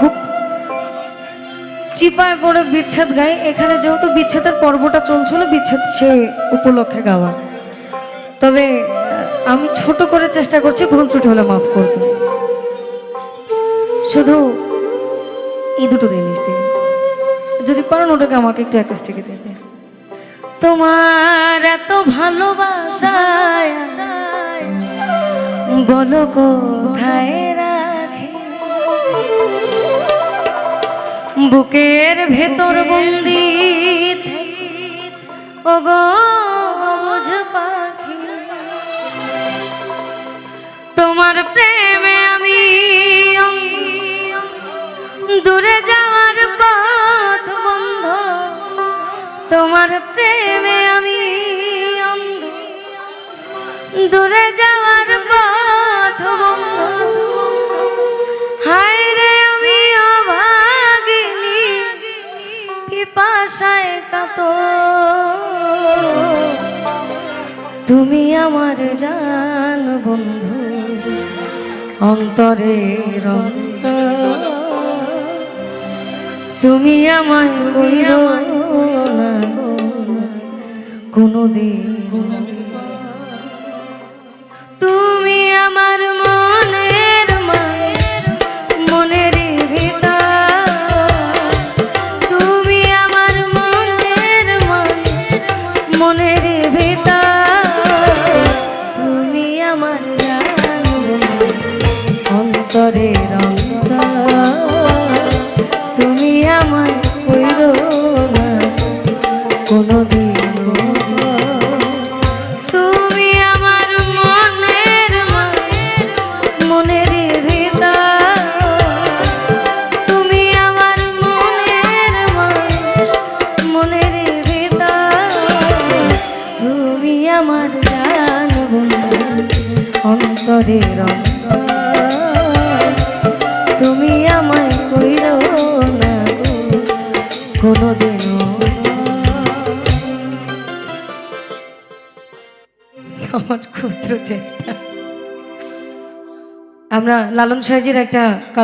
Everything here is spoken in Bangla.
খুব চিপায় পড়ে বিচ্ছেদ গাই এখানে যেহেতু বিচ্ছেদের পর্বটা চলছিল, বিচ্ছেদ সে উপলক্ষে গাওয়া। তবে আমি ছোট করে চেষ্টা করছি, ভুল ত্রুটি হলে মাফ করব। শুধু এই দুটো জিনিস দিয়ে। যদি পারেন ওটাকে আমাকে একটু অ্যাকোস্টিকে দেবে। তোমার এত ভালোবাসায়, বলো কোথায় বুকের ভেতর বন্দি ও গো পাখি, তোমার প্রেমে আমি দূরে যাওয়ার পথ বন্ধ। তোমার প্রেমে আমি দূরে যাওয়ার তুমি আমার জান বন্ধু অন্তরে। রন্ত তুমি আমায় কইর না কোনো অন্তরের অন্তর তুমি আমায় কইর না। তুমি আমার মনের মনের তুমি আমার মনের মনের ভিতর তুমি আমার তুমি আমায় কইর না কোনোদিনও আমার ক্ষুদ্র চেষ্টা। আমরা লালন সাহেজির একটা